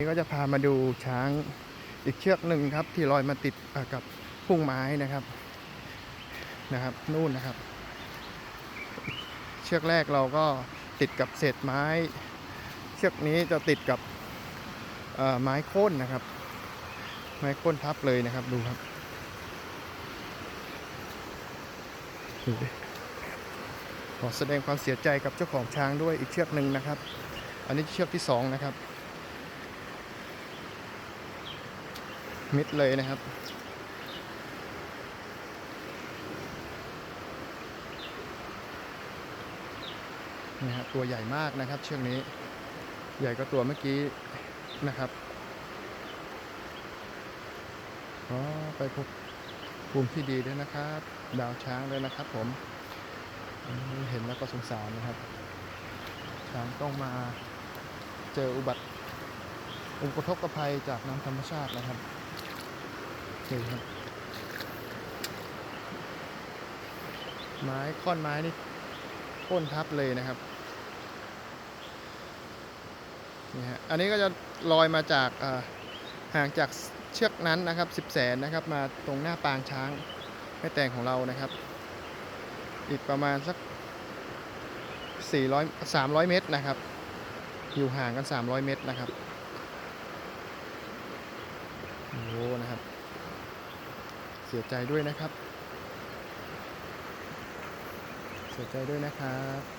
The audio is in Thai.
นี่ก็จะพามาดูช้างอีกเชือกหนึ่งครับ ที่ลอยมาติดกับพุ่งไม้นะครับนะครับ นู่นนะครับ เชือกแรกเราก็ติดกับเศษไม้ เชือกนี้จะติดกับอ่อไม้โค่นนะครับ ไม้โค่นทับเลยนะครับดูครับขอแสดงความเสียใจกับเจ้าของช้างด้วยอีกเชือกหนึ่งนะครับ อันนี้เชือกที่สองนะครับ มิดเลยนะครับนี่ฮะตัวใหญ่มากนะครับเชือกนี้ ใหญ่กว่าตัวเมื่อกี้นะครับอ๋อไปพบภูมิที่ดีด้วยนะครับ ดาวช้างด้วยนะครับ ผมอืมเห็นแล้วก็สงสารนะครับ ช้างต้องมาเจออุบัติอุปทกภัยจากน้ำธรรมชาตินะครับ นี่ครับ ไม้ค่อนไม้นี่โค่นทับเลยนะครับนี่ฮะอันนี้ก็จะลอยมาจากห่างจากเชือกนั้นนะครับสิบแสนนะครับ มาตรงหน้าปางช้างแม่แตงของเรานะครับ อีกประมาณสัก 400 300 เมตรนะครับ อยู่ห่างกัน 300 เมตรนะครับโอ้นะครับ เสียใจด้วยนะครับ เสียใจด้วยนะครับ